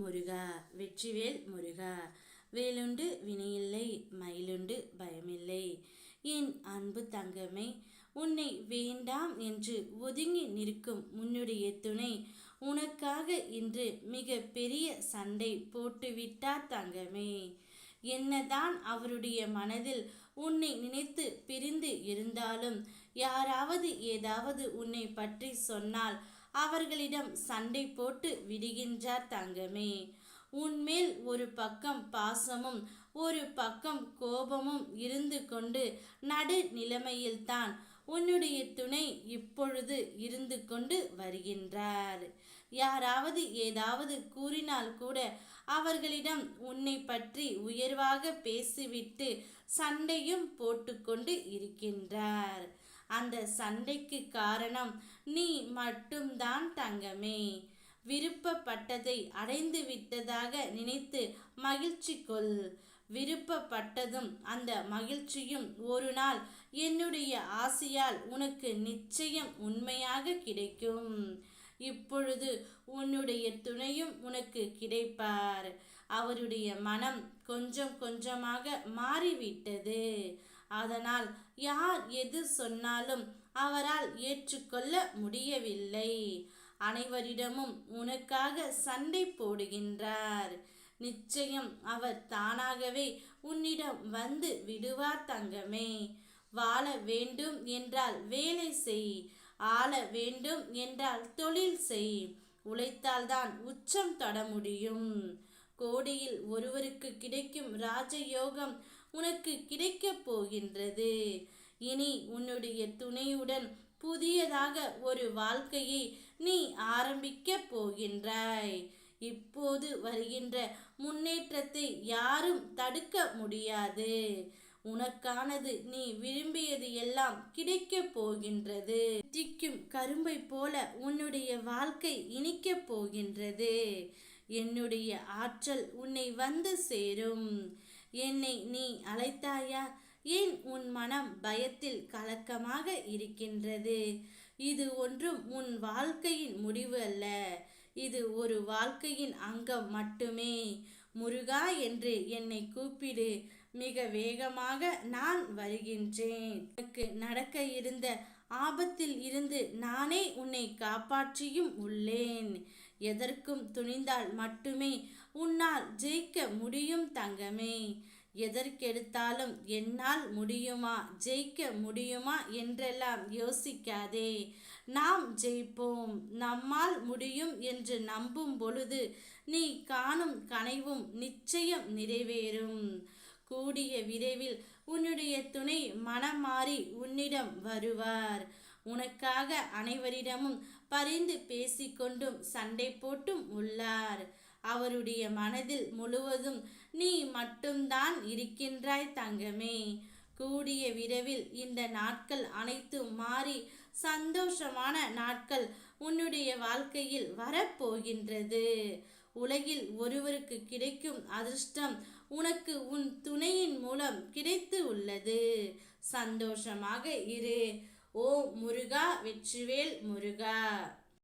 முருகா வெற்றிவேல் முருகா. வேலுண்டு வினையில்லை மயிலுண்டு பயமில்லை. என் அன்பு தங்கமே உன்னை வேண்டாம் என்று ஒதுங்கி நிற்கும் உன்னுடைய துணை உனக்காக இன்று மிக பெரிய சண்டை போட்டுவிட்டார் தங்கமே. என்னதான் அவருடைய மனதில் உன்னை நினைத்து பிரிந்து இருந்தாலும் யாராவது ஏதாவது உன்னை பற்றி சொன்னால் அவர்களிடம் சண்டை போட்டு விடுகின்றார் தங்கமே. உன்மேல் ஒரு பக்கம் பாசமும் ஒரு பக்கம் கோபமும் இருந்து கொண்டு நடு நிலைமையில்தான் உன்னுடைய துணை இப்பொழுது இருந்து கொண்டு வருகின்றார். யாராவது ஏதாவது கூறினால் கூட அவர்களிடம் உன்னை பற்றி உயர்வாக பேசிவிட்டு சண்டையும் போட்டுக்கொண்டு இருக்கின்றார். அந்த சண்டைக்கு காரணம் நீ மட்டும்தான் தங்கமே. விருப்பப்பட்டதை அடைந்து விட்டதாக நினைத்து மகிழ்ச்சி கொள். விருப்பப்பட்டதும் அந்த மகிழ்ச்சியும் ஒரு நாள் என்னுடைய ஆசையால் உனக்கு நிச்சயம் உண்மையாக கிடைக்கும். இப்பொழுது உன்னுடைய துணையும் உனக்கு கிடைப்பார். அவருடைய மனம் கொஞ்சம் கொஞ்சமாக மாறிவிட்டது. அதனால் யார் எது சொன்னாலும் அவரால் ஏற்றுக்கொள்ள முடியவில்லை. அனைவரிடமும் உனக்காக சண்டை போடுகின்றார். நிச்சயம் அவர் தானாகவே உன்னிடம் வந்து விடுவார் தங்கமே. வாழ வேண்டும் என்றால் வேலை செய். ஆள வேண்டும் என்றால் தொழில் செய். உழைத்தால்தான் உச்சம் தொட முடியும். கோடியில் ஒருவருக்கு கிடைக்கும் ராஜயோகம் உனக்கு கிடைக்கப் போகின்றது. இனி உன்னுடைய துணையுடன் புதியதாக ஒரு வாழ்க்கையை நீ ஆரம்பிக்கப் போகின்றாய். இப்போது வருகின்ற முன்னேற்றத்தை யாரும் தடுக்க முடியாது. உனக்கானது நீ விரும்பியது எல்லாம் கிடைக்கப் போகின்றது. திக்கும் கரும்பை போல உன்னுடைய வாழ்க்கை இனிக்கப் போகின்றது. என்னுடைய ஆற்றல் உன்னை வந்து சேரும். என்னை நீ அழைத்தாயா? ஏன் உன் மனம் பயத்தில் கலக்கமாக இருக்கின்றது? இது ஒன்றும் உன் வாழ்க்கையின் முடிவு அல்ல. இது ஒரு வாழ்க்கையின் அங்கம் மட்டுமே. முருகா என்று என்னை கூப்பிடு. மிக வேகமாக நான் வருகின்றேன். எனக்கு நடக்க இருந்த ஆபத்தில் இருந்து நானே உன்னை காப்பாற்றியும் உள்ளேன். எதற்கும் துணிந்தால் மட்டுமே உன்னால் ஜெயிக்க முடியும் தங்கமே. எதற்கெடுத்தாலும் என்னால் முடியுமா? ஜெயிக்க முடியுமா என்றெல்லாம் யோசிக்காதே. நாம் ஜெயிப்போம். நம்மால் முடியும் என்று நம்பும் பொழுது நீ காணும் கனைவும் நிச்சயம் நிறைவேறும். கூடிய விரைவில் உன்னுடைய துணை மனம் மாறி உன்னிடம் வருவார். உனக்காக அனைவரிடமும் பரிந்து பேசிக்கொண்டும் சண்டை போட்டும் உள்ளார். அவருடைய மனதில் முழுவதும் நீ மட்டும்தான் இருக்கின்றாய் தங்கமே. கூடிய விரைவில் இந்த நாட்கள் அனைத்தும் மாறி சந்தோஷமான நாட்கள் உன்னுடைய வாழ்க்கையில் வரப்போகின்றது. உலகில் ஒருவருக்கு கிடைக்கும் அதிர்ஷ்டம் உனக்கு உன் துணையின் மூலம் கிடைத்து உள்ளது. சந்தோஷமாக இரு. ஓ முருகா வெற்றிவேல் முருகா.